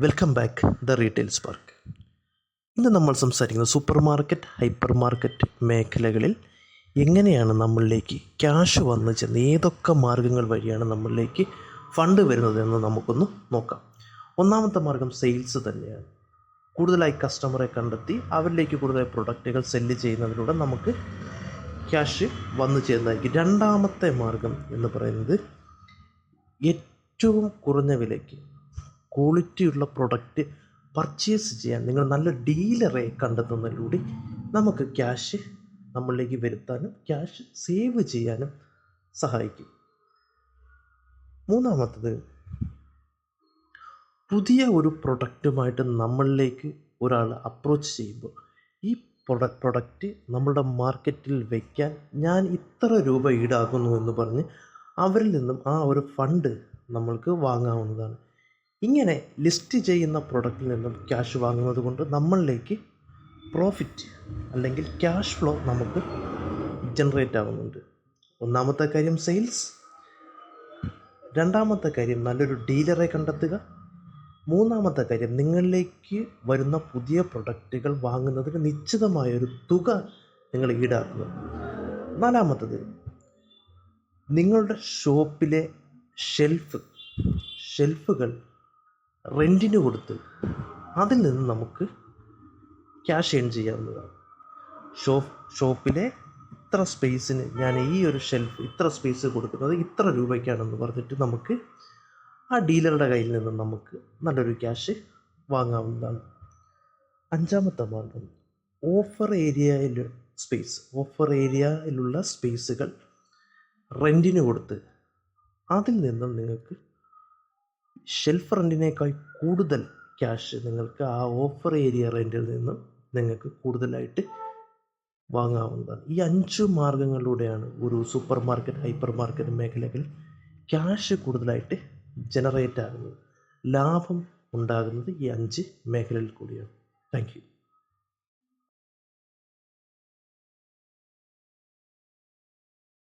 Welcome back the retail spark ഇന്ന് നമ്മൾ സംസാരിക്കുന്നത് സൂപ്പർ മാർക്കറ്റ് ഹൈപ്പർ മാർക്കറ്റ് മേഖലകളിൽ എങ്ങനെയാണ് നമ്മളിലേക്ക് ക്യാഷ് വന്നു ചെന്ന് ഏതൊക്കെ മാർഗങ്ങൾ വഴിയാണ് നമ്മളിലേക്ക് ഫണ്ട് വരുന്നതെന്ന് നമുക്കൊന്ന് നോക്കാം. ഒന്നാമത്തെ മാർഗം സെയിൽസ് തന്നെയാണ്. കൂടുതലായി കസ്റ്റമറെ കണ്ടെത്തി അവരിലേക്ക് കൂടുതലായി പ്രൊഡക്റ്റുകൾ സെല്ല് ചെയ്യുന്നതിലൂടെ നമുക്ക് ക്യാഷ് വന്നു ചേരുന്നതായിരിക്കും. രണ്ടാമത്തെ മാർഗം എന്ന് പറയുന്നത് ഏറ്റവും കുറഞ്ഞ വിലയ്ക്ക് ക്വാളിറ്റിയുള്ള പ്രൊഡക്റ്റ് പർച്ചേസ് ചെയ്യാൻ നിങ്ങൾ നല്ല ഡീലറെ കണ്ടെത്തുന്നതിലൂടെ നമുക്ക് ക്യാഷ് നമ്മളിലേക്ക് വരുത്താനും ക്യാഷ് സേവ് ചെയ്യാനും സഹായിക്കും. മൂന്നാമത്തത് പുതിയ ഒരു പ്രൊഡക്റ്റുമായിട്ട് നമ്മളിലേക്ക് ഒരാൾ അപ്രോച്ച് ചെയ്യുമ്പോൾ ഈ പ്രൊഡ പ്രൊഡക്റ്റ് നമ്മളുടെ മാർക്കറ്റിൽ വയ്ക്കാൻ ഞാൻ ഇത്ര രൂപ ഈടാക്കുന്നു എന്ന് പറഞ്ഞ് അവരിൽ നിന്നും ആ ഒരു ഫണ്ട് നമ്മൾക്ക് വാങ്ങാവുന്നതാണ്. ഇങ്ങനെ ലിസ്റ്റ് ചെയ്യുന്ന പ്രൊഡക്റ്റിൽ നിന്നും ക്യാഷ് വാങ്ങുന്നത് കൊണ്ട് നമ്മളിലേക്ക് പ്രോഫിറ്റ് അല്ലെങ്കിൽ ക്യാഷ് ഫ്ലോ നമുക്ക് ജനറേറ്റ് ആവുന്നുണ്ട്. ഒന്നാമത്തെ കാര്യം സെയിൽസ് രണ്ടാമത്തെ കാര്യം നല്ലൊരു ഡീലറെ കണ്ടെത്തുക. മൂന്നാമത്തെ കാര്യം നിങ്ങളിലേക്ക് വരുന്ന പുതിയ പ്രൊഡക്റ്റുകൾ വാങ്ങുന്നതിന് നിശ്ചിതമായൊരു തുക നിങ്ങൾ ഈടാക്കുക. നാലാമത്തത് നിങ്ങളുടെ ഷോപ്പിലെ ഷെൽഫ് ഷെൽഫുകൾ റെന്റിന് കൊടുത്ത് അതിൽ നിന്ന് നമുക്ക് ക്യാഷ് ഏൺ ചെയ്യാവുന്നതാണ്. ഷോപ്പ് ഷോപ്പിലെ ഇത്ര സ്പേസിന് ഞാൻ ഈ ഒരു ഷെൽഫ് ഇത്ര സ്പേസ് കൊടുക്കുന്നത് ഇത്ര രൂപയ്ക്കാണെന്ന് പറഞ്ഞിട്ട് നമുക്ക് ആ ഡീലറുടെ കയ്യിൽ നിന്ന് നമുക്ക് നല്ലൊരു ക്യാഷ് വാങ്ങാവുന്നതാണ്. അഞ്ചാമത്തെ മാർഗം ഓഫർ ഏരിയയിൽ സ്പേസ് ഓഫർ ഏരിയയിലുള്ള സ്പേസുകൾ റെന്റിന് കൊടുത്ത് അതിൽ നിന്നും നിങ്ങൾക്ക് ഷെൽഫ് റെന്റിനേക്കാൾ കൂടുതൽ ക്യാഷ് നിങ്ങൾക്ക് ആ ഓഫർ ഏരിയ റെന്റിൽ നിന്നും നിങ്ങൾക്ക് കൂടുതലായിട്ട് വാങ്ങാവുന്നതാണ്. ഈ അഞ്ച് മാർഗങ്ങളിലൂടെയാണ് ഒരു സൂപ്പർ മാർക്കറ്റ് ഹൈപ്പർ മാർക്കറ്റ് മേഖലകൾ ക്യാഷ് കൂടുതലായിട്ട് ജനറേറ്റ് ആകുന്നത്. ലാഭം ഉണ്ടാകുന്നത് ഈ അഞ്ച് മേഖലയിൽ കൂടിയാണ്. താങ്ക്